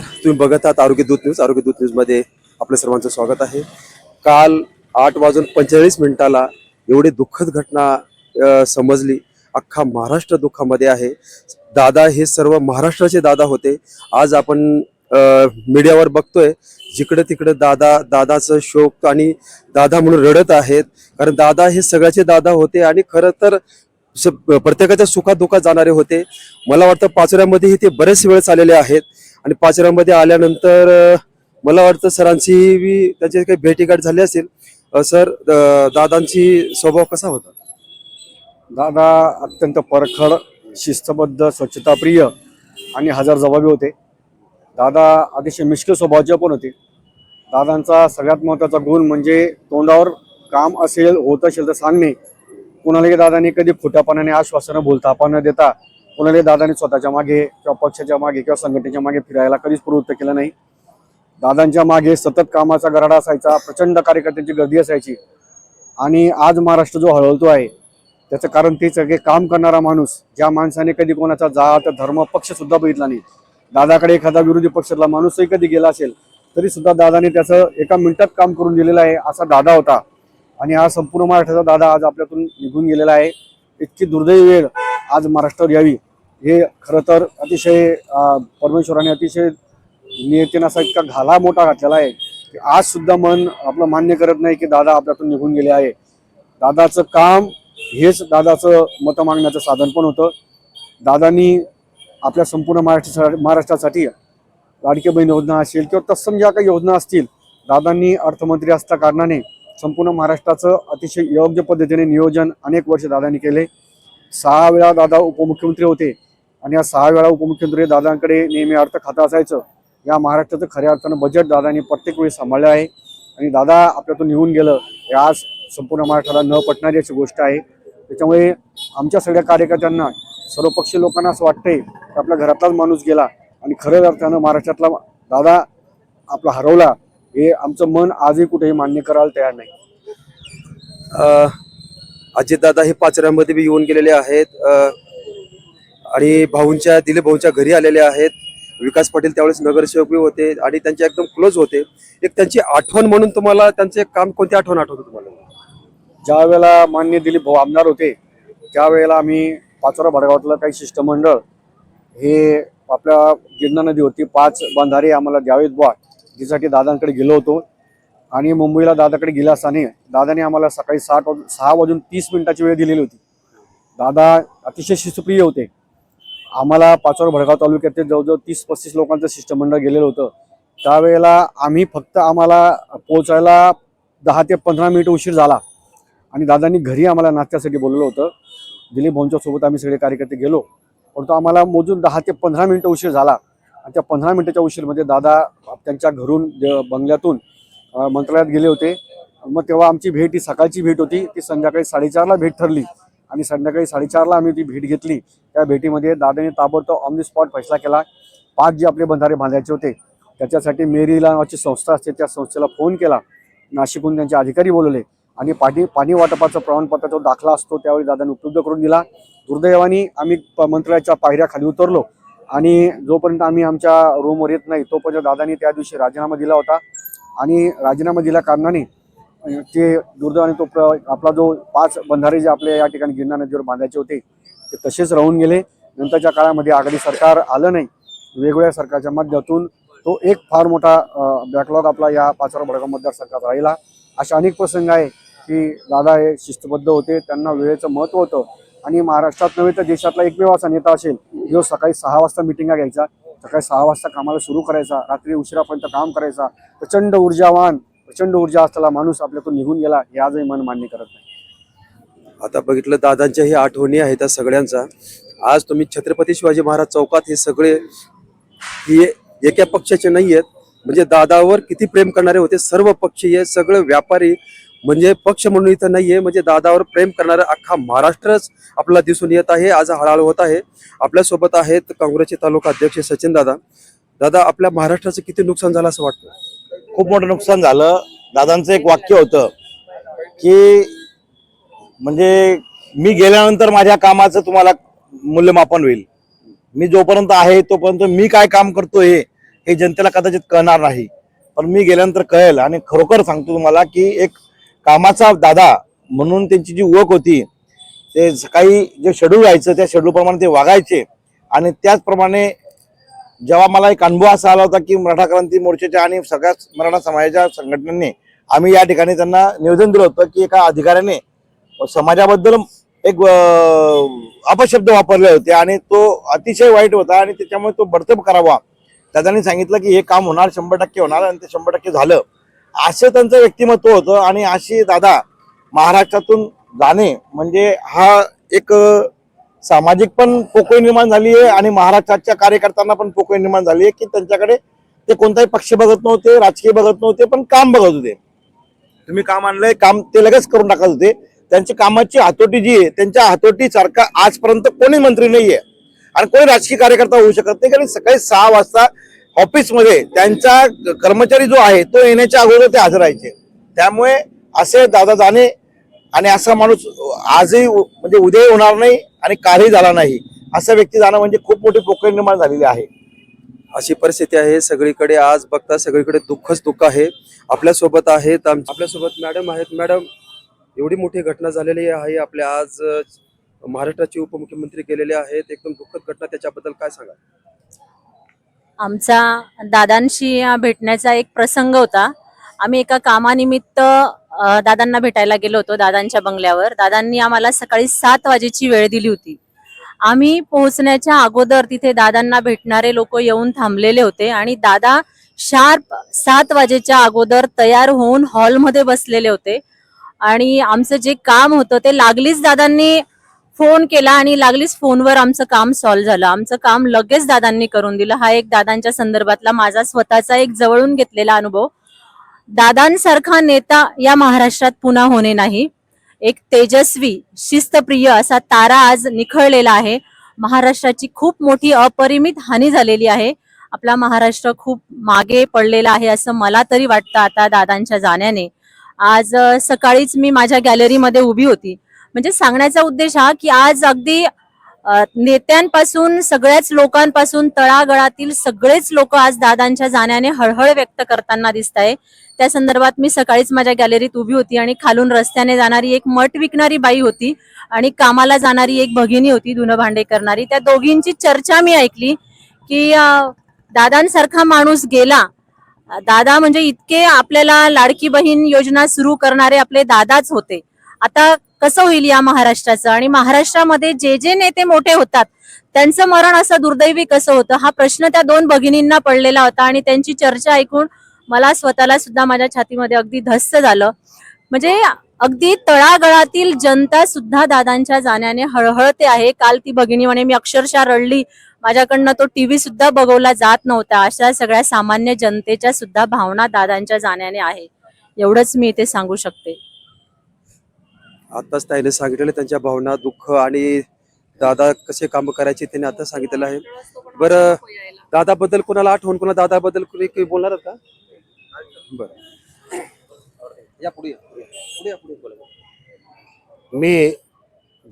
तुम्ही बघत आहात आरोग्य दूत न्यूज. आरोग्य दूत न्यूजमध्ये आपल्या सर्वांचं स्वागत आहे. काल आठ वाजून पंचेचाळीस मिनिटाला एवढी दुःखद घटना समजली. अख्खा महाराष्ट्र दुःखामध्ये आहे. दादा हे सर्व महाराष्ट्राचे दादा होते. आज आपण मीडियावर बघतोय जिकडे तिकडे दादा दादाचं शोक आणि दादा म्हणून रडत आहेत. कारण दादा हे सगळ्याचे दादा होते आणि खरं तर प्रत्येकाच्या सुखात दुःखात जाणारे होते. मला वाटतं पाचोऱ्यामध्येही ते बरेच वेळ आलेले आहेत. आणि पाचोऱ्यामध्ये आल्यानंतर मला वाटतं सरांची बी त्याची काही भेटीगाठ झाली असेल. सर दादांची स्वभाव कसा होता? दादा अत्यंत परखड शिस्तबद्ध स्वच्छताप्रिय आणि हजार जबाबी होते. दादा अतिशय मिश्किल स्वभावाचे पण होते. दादांचा सगळ्यात महत्त्वाचा गुण म्हणजे तोंडावर काम असेल होत असेल तर सांगणे. कोणालाही दादाने कधी खोट्यापणाने आश्वासनं बोलता न देता कोणालाही दादाने स्वतःच्या मागे किंवा पक्षाच्या मागे किंवा संघटनेच्या मागे फिरायला कधीच प्रवृत्त केलं नाही. दादांच्या मागे सतत कामाचा गराडा असायचा प्रचंड कार्यकर्त्यांची गर्दी असायची. आणि आज महाराष्ट्र जो हळवतो आहे त्याचं कारण तेच आहे की काम करणारा माणूस ज्या माणसाने कधी कोणाचा जात धर्म पक्षसुद्धा बघितला नाही. दादाकडे एखादा विरोधी पक्षातला माणूसही कधी गेला असेल तरी सुद्धा दादाने त्याचं एका मिनिटात काम करून दिलेलं आहे असा दादा होता. आणि हा संपूर्ण महाराष्ट्राचा दादा आज आपल्यातून निघून गेलेला आहे. इतकी दुर्दैवी वेळ आज महाराष्ट्रावर यावी हे खरं तर अतिशय परमेश्वराने अतिशय नियतीनं असा इतका घाला मोठा घातलेला आहे. की आज सुद्धा मन आपलं मान्य करत नाही की दादा आपल्यातून निघून गेले आहे. दादाचं काम हेच दादाचं मतं मागण्याचं साधन पण होतं. दादांनी आपल्या संपूर्ण महाराष्ट्र महाराष्ट्रासाठी लाडकी बहीण योजना असेल किंवा तत्सम ज्या काही योजना असतील दादांनी अर्थमंत्री असल्या कारणाने संपूर्ण महाराष्ट्राचं अतिशय योग्य पद्धतीने नियोजन अनेक वर्ष दादांनी केले. सहा वेळा दादा उपमुख्यमंत्री होते आणि या सहा वेळा उपमुख्यमंत्री दादांकडे नेहमी अर्थ खातं असायचं. या महाराष्ट्राचं खऱ्या अर्थानं बजेट दादांनी प्रत्येक वेळी सांभाळलं आहे. आणि दादा आपल्यातून निघून गेलं हे आज संपूर्ण महाराष्ट्राला न पटणारी अशी गोष्ट आहे. त्याच्यामुळे आमच्या सगळ्या कार्यकर्त्यांना सर्वपक्षीय लोकांना असं वाटतंय की आपल्या घरातलाच माणूस गेला आणि खऱ्या अर्थानं महाराष्ट्रातला दादा आपला हरवला हे आमचं मन आजही कुठेही मान्य करायला तयार नाही. अजितदादा हे पाचोऱ्यामध्ये बी येऊन गेलेले आहेत. आणि भाऊंच्या दिलीप भाऊंच्या घरी आलेले आहेत. विकास पाटील त्यावेळेस नगरसेवक बी होते आणि त्यांचे एकदम क्लोज होते. एक त्यांची आठवण म्हणून तुम्हाला त्यांचे काम कोणती आठवण आठवतं तुम्हाला? ज्या वेळेला मान्य दिलीप भाऊ आमदार होते त्यावेळेला आम्ही पाचोरा भडगावातलं काही शिष्टमंडळ हे आपल्या गिरणा नदी होती पाच बंधारे आम्हाला द्यावेत बुवा ज्यासाठी दादांकडे गेलो होतो. आणि मुंबईला दादाकडे गेला असताना दादाने आम्हाला सकाळी सात वाजून सहा वाजून तीस मिनिटाची वेळ दिलेली होती. दादा अतिशय शिस्तप्रिय होते. आम्हाला पाचोरा भडगाव तालुक्यात जवळजवळ तीस पस्तीस लोकांचं शिष्टमंडळ गेलेलं होतं. त्यावेळेला आम्ही फक्त आम्हाला पोचायला दहा ते पंधरा मिनिट उशीर झाला. आणि दादांनी घरी आम्हाला नाश्त्यासाठी बोलवलं होतं. दिलीप भाऊंच्या सोबत आम्ही सगळे कार्यकर्ते गेलो. परंतु आम्हाला मोजून दहा ते पंधरा मिनिटं उशीर झाला. आणि त्या पंधरा मिनिटाच्या उशीरमध्ये दादा त्यांच्या घरून द- बंगल्यातून मंत्रालयात गेले होते. मग तेव्हा आमची भेट ही सकाळची भेट होती. ती संध्याकाळी साडेचारला भेट ठरली. आणि संध्याकाळी साडेचारला आम्ही ती भेट घेतली. त्या भेटीमध्ये दादाने ताबडतोब ऑन द स्पॉट फैसला केला. पाच जे आपले बंधारे बांधायचे होते त्याच्यासाठी मेरीला नावाची संस्था असते त्या संस्थेला फोन केला. नाशिकहून त्यांचे अधिकारी बोलवले. आणि पाणी पाणी वाटपाचं प्रमाणपत्र जो दाखला असतो त्यावेळी दादाने उपलब्ध करून दिला. दुर्दैवाने आम्ही प- मंत्रालयाच्या पायऱ्या खाली उतरलो. आणि जोपर्यंत आम्ही आमच्या रूमवर येत नाही तोपर्यंत दादांनी त्या दिवशी राजीनामा दिला होता. आणि राजीनामा दिल्या कारणाने ते दुर्दैवाने तो प्र आपला जो पाच बंधारे जे आपले या ठिकाणी गिरणा नदीवर बांधायचे होते ते तसेच राहून गेले. नंतरच्या काळामध्ये आघाडी सरकार आलं नाही. वेगवेगळ्या सरकारच्या माध्यमातून तो एक फार मोठा बॅकलॉग आपला या पाचोरा भडगाव मतदारसंघात राहिला. अशा अनेक प्रसंग आहे की दादा हे शिस्तबद्ध होते त्यांना वेळेचं महत्त्व होतं. आणि महाराष्ट्रात नव्हे तर देशातला एकमेव असा नेता असेल जो सकाळी सहा वाजता मिटिंगा घ्यायचा. सकाळी सहा वाजता कामाला सुरू करायचा रात्री उशिरापर्यंत काम करायचा. प्रचंड ऊर्जावान प्रचंड ऊर्जा असताना माणूस आपल्यातून निघून गेला हे आजही मन मान्य करत नाही. आता बघितलं दादांच्या ही आठवणी आहेत त्या सगळ्यांचा. आज तुम्ही छत्रपती शिवाजी महाराज चौकात हे सगळे हे एका पक्षाचे नाही आहेत म्हणजे दादावर किती प्रेम करणारे होते सर्व पक्षीय सगळे व्यापारी म्हणजे पक्ष म्हणून इथं नाहीये. म्हणजे दादावर प्रेम करणारा अख्खा महाराष्ट्रच आपल्याला दिसून येत आहे. आज हळहळ होत आहे. आपल्यासोबत आहेत काँग्रेसचे तालुका अध्यक्ष सचिन दादा. दादा आपल्या महाराष्ट्राचं किती नुकसान झालं असं वाटतं? खूप मोठं नुकसान झालं. दादांचं एक वाक्य होतं की म्हणजे मी गेल्यानंतर माझ्या कामाचं तुम्हाला मूल्यमापन होईल. मी जोपर्यंत आहे तोपर्यंत मी काय काम करतो हे हे जनतेला कदाचित कळणार नाही. पण मी गेल्यानंतर कळेल आणि खरोखर सांगतो तुम्हाला की एक कामाचा दादा म्हणून त्यांची जी ओळख होती ते सकाळी जे शेड्यूल यायचं त्या शेड्यूलप्रमाणे ते वागायचे. आणि त्याचप्रमाणे जेव्हा मला एक अनुभव असा आला होता की मराठा क्रांती मोर्चाच्या आणि सगळ्या मराठा समाजाच्या संघटनांनी आम्ही या ठिकाणी त्यांना निवेदन दिलं होतं की एका अधिकाऱ्याने समाजाबद्दल एक अपशब्द वापरले होते आणि तो अतिशय वाईट होता आणि त्याच्यामुळे तो बडतब करावा. दादांनी सांगितलं की हे काम होणार शंभर टक्के होणार आणि ते शंभर टक्के झालं. असं त्यांचं व्यक्तिमत्व होतं आणि अशी दादा महाराष्ट्रातून जाणे म्हणजे हा एक सामाजिक पण पोकळी निर्माण झाली आहे आणि महाराष्ट्राच्या कार्यकर्त्यांना पण पोकळी निर्माण झाली आहे की त्यांच्याकडे ते कोणताही पक्ष बघत नव्हते राजकीय बघत नव्हते पण काम बघत होते. तुम्ही काम आणलंय काम ते लगेच करून टाकत होते. त्यांची कामाची हातोटी जी आहे त्यांच्या हातोटी सारखा आजपर्यंत कोणी मंत्री नाहीये. आणि कोणी राजकीय कार्यकर्ता होऊ शकत नाही कारण सकाळी सहा वाजता ऑफिसमध्ये त्यांचा कर्मचारी जो आहे तो येण्याच्या अगोदर ते हजर राहायचे त्यामुळे असे दादा जाणे आणि असा माणूस आजही म्हणजे उद्याही होणार नाही आणि कालही झाला नाही. असा व्यक्ती जाणं म्हणजे खूप मोठी पोकळी निर्माण झालेली आहे. अशी परिस्थिती आहे. सगळीकडे आज बघता सगळीकडे दुःखच दुःख आहे. आपल्यासोबत आहेत आपल्यासोबत मॅडम आहेत. मॅडम एवढी मोठी घटना झालेली आहे. आपल्या आज महाराष्ट्राचे उपमुख्यमंत्री गेलेले आहेत. एकदम दुःखद घटना त्याच्याबद्दल काय सांगा आमचा दादांशी भेटण्याचा एक प्रसंग होता. आम्ही एका कामानिमित्त दादांना भेटायला गेलो होतो दादांच्या बंगल्यावर. दादांनी आम्हाला सकाळी सात वाजेची वेळ दिली होती. आम्ही पोहोचण्याच्या अगोदर तिथे दादांना भेटणारे लोक येऊन थांबलेले होते आणि दादा शार्प सात वाजेच्या अगोदर तयार होऊन हॉलमध्ये बसलेले होते. आणि आमचं जे काम होतं ते लागलीच दादांनी फोन केला आणि लागलीच फोनवर आमचं काम सॉल्व्ह झालं. आमचं काम लगेच दादांनी करून दिलं. हा एक दादांच्या संदर्भातला माझा स्वतःचा एक जवळून घेतलेला अनुभव. दादांसारखा नेता या महाराष्ट्रात पुन्हा होणे नाही. एक तेजस्वी शिस्तप्रिय असा तारा आज निखळलेला आहे. महाराष्ट्राची खूप मोठी अपरिमित हानी झालेली आहे. आपला महाराष्ट्र खूप मागे पडलेला आहे असं मला तरी वाटतं आता दादांच्या जाण्याने. आज सकाळीच मी माझ्या गॅलरीमध्ये उभी होती. म्हणजे सांगण्याचा उद्देश हा की आज अगदी नेत्यांपासून सगळ्याच लोकांपासून तळागळातील सगळेच लोक आज दादांच्या जाण्याने हळहळ व्यक्त करताना दिसत आहे त्या संदर्भात मी सकाळीच माझ्या गॅलरीत उभी होती आणि खालून रस्त्याने जाणारी एक मठ विकणारी बाई होती आणि कामाला जाणारी एक भगिनी होती धुनं भांडे करणारी. त्या दोघींची चर्चा मी ऐकली की दादांसारखा माणूस गेला. दादा म्हणजे इतके आपल्याला लाडकी बहीण योजना सुरू करणारे आपले दादाच होते. आता कसं होईल या महाराष्ट्राचं? आणि महाराष्ट्रामध्ये जे जे नेते मोठे होतात त्यांचं मरण असं दुर्दैवी कसं होतं? हा प्रश्न त्या दोन भगिनींना पडलेला होता आणि त्यांची चर्चा ऐकून मला स्वतःला सुद्धा माझ्या छातीमध्ये अगदी धस्स झालं. म्हणजे अगदी तळागळातील जनता सुद्धा दादांच्या जाण्याने हळहळते आहे. काल ती भगिनी म्हणे मी अक्षरशः रडली. माझ्याकडनं तो टीव्ही सुद्धा बघवला जात नव्हता. अशा सगळ्या सामान्य जनतेच्या सुद्धा भावना दादांच्या जाण्याने आहे. एवढंच मी इथे सांगू शकते. आताच त्याने सांगितलेलं त्यांच्या भावना दुःख आणि दादा कसे काम करायचे त्यांनी आता सांगितलेलं आहे. बरं दादाबद्दल कोणाला आठवण कोणा दादाबद्दल कोणी काही बोलणार का? बरं. या पुढे पुढे पुढे बोला. मी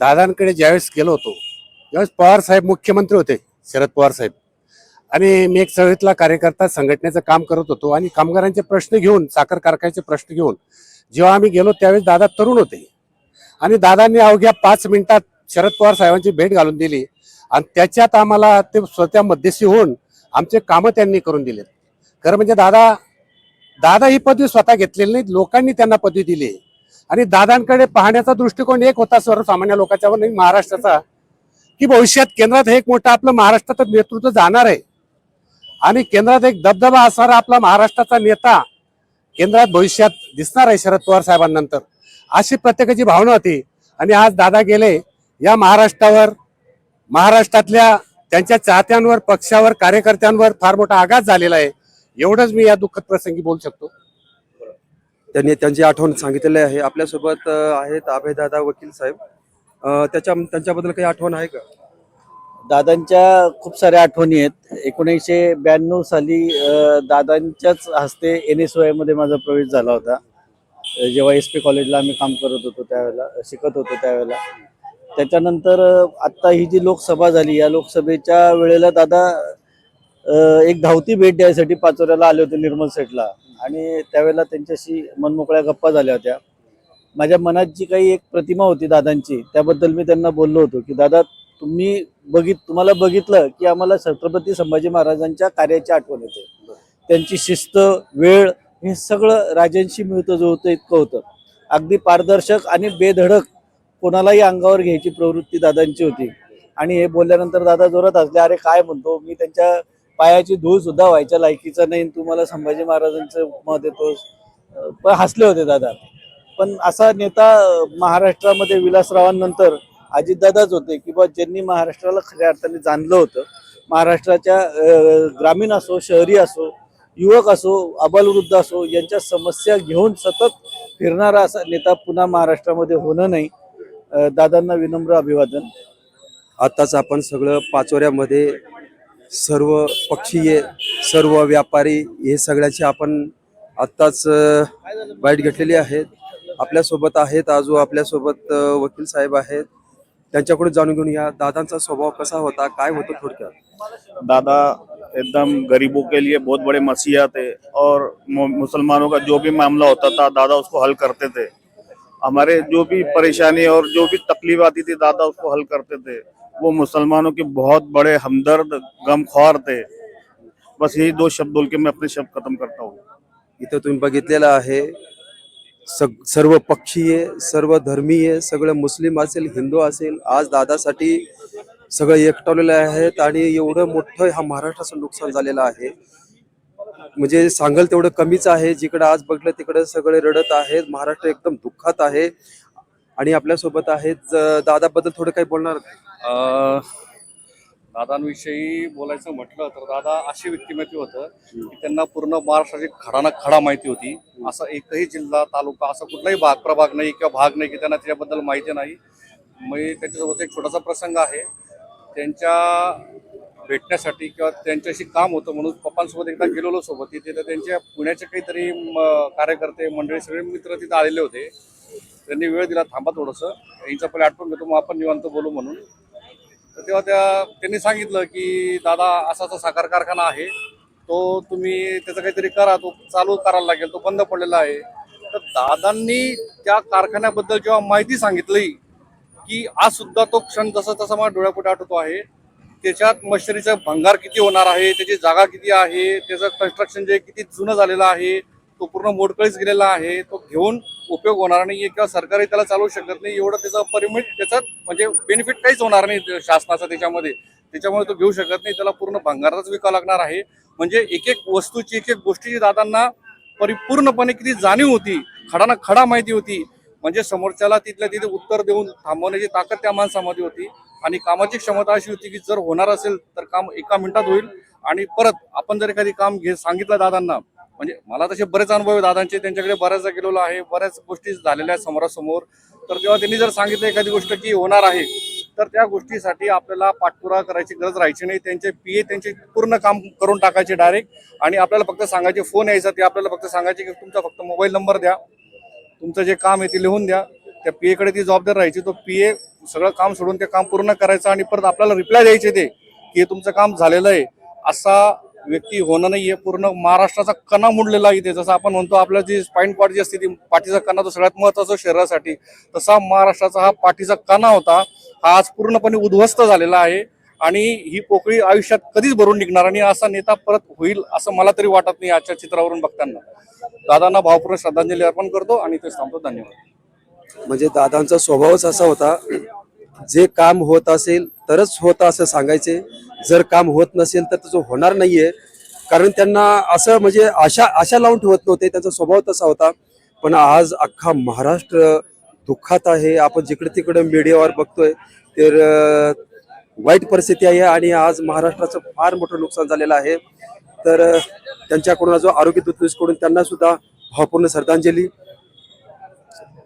दादांकडे ज्यावेळेस गेलो होतो त्यावेळेस पवार साहेब मुख्यमंत्री होते शरद पवार साहेब. आणि मी एक चळवळीतला कार्यकर्ता संघटनेचं काम करत होतो आणि कामगारांचे प्रश्न घेऊन साखर कारखान्याचे प्रश्न घेऊन जेव्हा आम्ही गेलो त्यावेळेस दादा तरुण होते. आणि दादांनी अवघ्या पाच मिनिटात शरद पवार साहेबांची भेट घालून दिली. आणि त्याच्यात आम्हाला ते स्वतः मध्यस्थी होऊन आमचे कामं त्यांनी करून दिलेत. खरं म्हणजे दादा दादा ही पदवी स्वतः घेतलेली नाही लोकांनी त्यांना पदवी दिली. आणि दादांकडे पाहण्याचा दृष्टिकोन एक होता सर्वसामान्य लोकांच्या नाही महाराष्ट्राचा की भविष्यात केंद्रात हे एक मोठं आपलं महाराष्ट्राचं नेतृत्व जाणार आहे. आणि केंद्रात एक दबदबा असणारा आपला महाराष्ट्राचा नेता केंद्रात भविष्यात दिसणार आहे शरद पवार साहेबांनंतर. अशी प्रत्येकाची भावना होती. आणि आज दादा गेले या महाराष्ट्रावर महाराष्ट्रातल्या त्यांच्या चाहत्यांवर पक्षावर कार्यकर्त्यांवर फार मोठा आघात झालेला आहे. एवढंच मी या दुःखद प्रसंगी बोलू शकतो. त्यांनी त्यांची आठवण सांगितलेली आहे. आपल्यासोबत आहेत अभयदादा वकील साहेब. त्याच्या त्यांच्याबद्दल काही आठवण आहे का? दादांच्या खूप साऱ्या आठवणी आहेत. एकोणीसशे ब्याण्णव साली दादांच्याच हस्ते एन एसमध्ये माझा प्रवेश झाला होता. जेव्हा एस पी कॉलेजला आम्ही काम करत होतो त्यावेळेला शिकत होतो त्यावेळेला. त्याच्यानंतर आत्ता ही जी लोकसभा झाली या लोकसभेच्या वेळेला दादा एक धावती भेट द्यायसाठी पाचोऱ्याला आले होते निर्मल सेठला. आणि त्यावेळेला त्यांच्याशी मनमोकळ्या गप्पा झाल्या होत्या. माझ्या मनात जी काही एक प्रतिमा होती दादांची त्याबद्दल मी त्यांना बोललो होतो की दादा तुम्ही बघित तुम्हाला बघितलं की आम्हाला छत्रपती संभाजी महाराजांच्या कार्याची आठवण येते. त्यांची शिस्त वेळ हे सगळं राजांशी मिळतं जुळतं इतकं होतं. अगदी पारदर्शक आणि बेधडक कोणालाही अंगावर घ्यायची प्रवृत्ती दादांची होती. आणि हे बोलल्यानंतर दादा जोरात असले अरे काय म्हणतो मी त्यांच्या पायाची धूळ सुद्धा व्हायच्या लायकीचा नाही तू मला संभाजी महाराजांचं उपमा देतोस. पण हसले होते दादा. पण असा नेता महाराष्ट्रामध्ये विलासरावांनंतर अजितदादाच होते किंवा ज्यांनी महाराष्ट्राला खऱ्या अर्थाने जाणलं होतं. महाराष्ट्राच्या ग्रामीण असो शहरी असो युवक असो अबालवृद्ध असो यांच्या समस्या घेऊन सतत फिरणारा असा नेता पुन्हा महाराष्ट्रामध्ये होणं नाही. दादांना विनम्र अभिवादन. आताच आपण सगळं पाचोऱ्यामध्ये सर्व पक्षीय सर्व व्यापारी हे सगळ्याची आपण आत्ताच अ, बाईट घेतलेली आहेत. आपल्यासोबत आहेत आजू आपल्यासोबत वकील साहेब आहेत. त्यांच्याकडून जाणून घेऊन या. दादांचा स्वभाव कसा होता? काय होतं थोडक्यात? दादा एकदम गरीबों के लिए बहुत बड़े मसीहा थे और मुसलमानों का जो भी मामला होता था, दादा उसको हल करते थे। हमारे जो भी परेशानी और जो भी तकलीफ़ आती थी, दादा उसको हल करते थे। वो मुसलमानों के बहुत बड़े हमदर्द, गमख्वार थे। बस यही दो शब्द बोल के मैं अपने शब्द खत्म करता हूँ। इथं तुम्ही बघितलेलं आहे। सग सर्व पक्षीय सर्व धर्मीय सगळं मुस्लिम असेल, हिंदू असेल, आज दादासाठी सगळे एकटवलेले आहेत आणि एवढं मोठं ह्या महाराष्ट्राचं नुकसान झालेलं आहे. म्हणजे सांगल तेवढं कमीच आहे. जिकडं आज बघलं तिकडं सगळे रडत आहेत. महाराष्ट्र एकदम दुःखात आहे. आणि आपल्यासोबत आहेत दादाबद्दल थोडं काही बोलणार? अ, दादांविषयी बोलायचं म्हटलं तर दादा अशी व्यक्तिमत्व होतं की त्यांना पूर्ण महाराष्ट्राची खडा ना खडा माहिती होती. असा एकही जिल्हा तालुका असा कुठलाही भाग प्रभाग नाही किंवा भाग नाही की त्यांना त्याच्याबद्दल माहिती नाही. मग त्याच्यासोबत एक छोटासा प्रसंग आहे. त्यांच्या भेटण्यासाठी किंवा त्यांच्याशी काम होतं म्हणून पप्पांसोबत एकदा गेलेलो सोबत. तिथे तर त्यांच्या पुण्याचे काहीतरी कार्यकर्ते मंडळी सगळे मित्र तिथे आलेले होते. त्यांनी वेळ दिला थांबा थोडंसं. यांचा पहिले आठवण घेतो मग आपण निवांत बोलू म्हणून. तर तेव्हा त्या त्यांनी सांगितलं की दादा असा असा साखर कारखाना आहे. तो तुम्ही त्याचं काहीतरी करा. तो चालू करायला लागेल. तो बंद पडलेला आहे. तर दादांनी त्या कारखान्याबद्दल जेव्हा माहिती सांगितली की आज सुद्धा तो क्षण जसा तसा मला डोळ्यापुढे आठवतो आहे त्याच्यात मशिनरीचा भंगार किती होणार आहे त्याची जागा किती आहे त्याचं कन्स्ट्रक्शन जे किती जुनं झालेलं आहे तो पूर्ण मोडकळीच गेलेला आहे तो घेऊन उपयोग होणार नाही किंवा सरकारही त्याला चालवू शकत नाही एवढं त्याचं परिमिट त्याचा म्हणजे बेनिफिट काहीच होणार नाही शासनाचा त्याच्यामध्ये. त्याच्यामुळे तो घेऊ शकत नाही त्याला पूर्ण भंगाराच विकावं लागणार आहे. म्हणजे एक एक वस्तूची एक एक गोष्टीची दादांना परिपूर्णपणे किती जाणीव होती खडाना खडा माहिती होती म्हणजे समोरच्याला तिथल्या तिथे उत्तर देऊन थांबवण्याची ताकद त्या माणसामध्ये होती. आणि कामाची क्षमता अशी होती की जर होणार असेल तर काम एका मिनिटात होईल. आणि परत आपण जर एखादी काम घे सांगितलं दादांना म्हणजे मला तसे बरेच अनुभव आहे दादांचे. त्यांच्याकडे बऱ्याचदा गेलेलो आहे. बऱ्याच गोष्टी झालेल्या आहेत समोरासमोर. तर तेव्हा त्यांनी जर सांगितलं एखादी गोष्ट की होणार आहे तर त्या गोष्टीसाठी आपल्याला पाठपुरा करायची गरज राहायची नाही. त्यांचे पी ए त्यांचे पूर्ण काम करून टाकायचे डायरेक्ट आणि आपल्याला फक्त सांगायचे फोन यायचा ते आपल्याला फक्त सांगायचे की तुमचा फक्त मोबाईल नंबर द्या. तुमचं जे काम आहे ते लिहून द्या. त्या पी एकडे ती जबाबदार राहायची. तो पी ए सगळं काम सोडून ते काम पूर्ण करायचं आणि परत आपल्याला रिप्लाय द्यायचे ते की हे तुमचं काम झालेलं आहे. असा व्यक्ती होणं नाही आहे पूर्ण महाराष्ट्राचा कणा मुडलेला आहे इथे. जसं आपण म्हणतो आपल्या जी स्पाईन पॉट जी असते ती पाठीचा कणा तो सगळ्यात महत्त्वाचा शरीरासाठी. तसा महाराष्ट्राचा हा पाठीचा कणा होता हा आज पूर्णपणे उद्ध्वस्त झालेला आहे. आणि ही पोकळी आयुष्यात कधीच भरून निघणार आणि असा नेता परत होईल असं मला तरी वाटत नाही आजच्या चित्रावरून बघताना. दादांना भावपूर्ण श्रद्धांजली अर्पण करतो आणि ते थांबतो. धन्यवाद. म्हणजे दादांचा स्वभावच असा होता जे काम होत असेल तरच होतं असं सांगायचे. जर काम होत नसेल तर त्याचं होणार नाहीये. कारण त्यांना असं म्हणजे आशा आशा लावून ठेवत नव्हते त्यांचा स्वभाव तसा होता. पण आज अख्खा महाराष्ट्र दुःखात आहे. आपण जिकडे तिकडे मीडियावर बघतोय तर वाईट परिस्थिती आहे आणि आज महाराष्ट्राचं फार मोठं नुकसान झालेलं आहे. तर त्यांच्याकडून जो आरोग्य दूतकडून त्यांना सुद्धा भावपूर्ण श्रद्धांजली.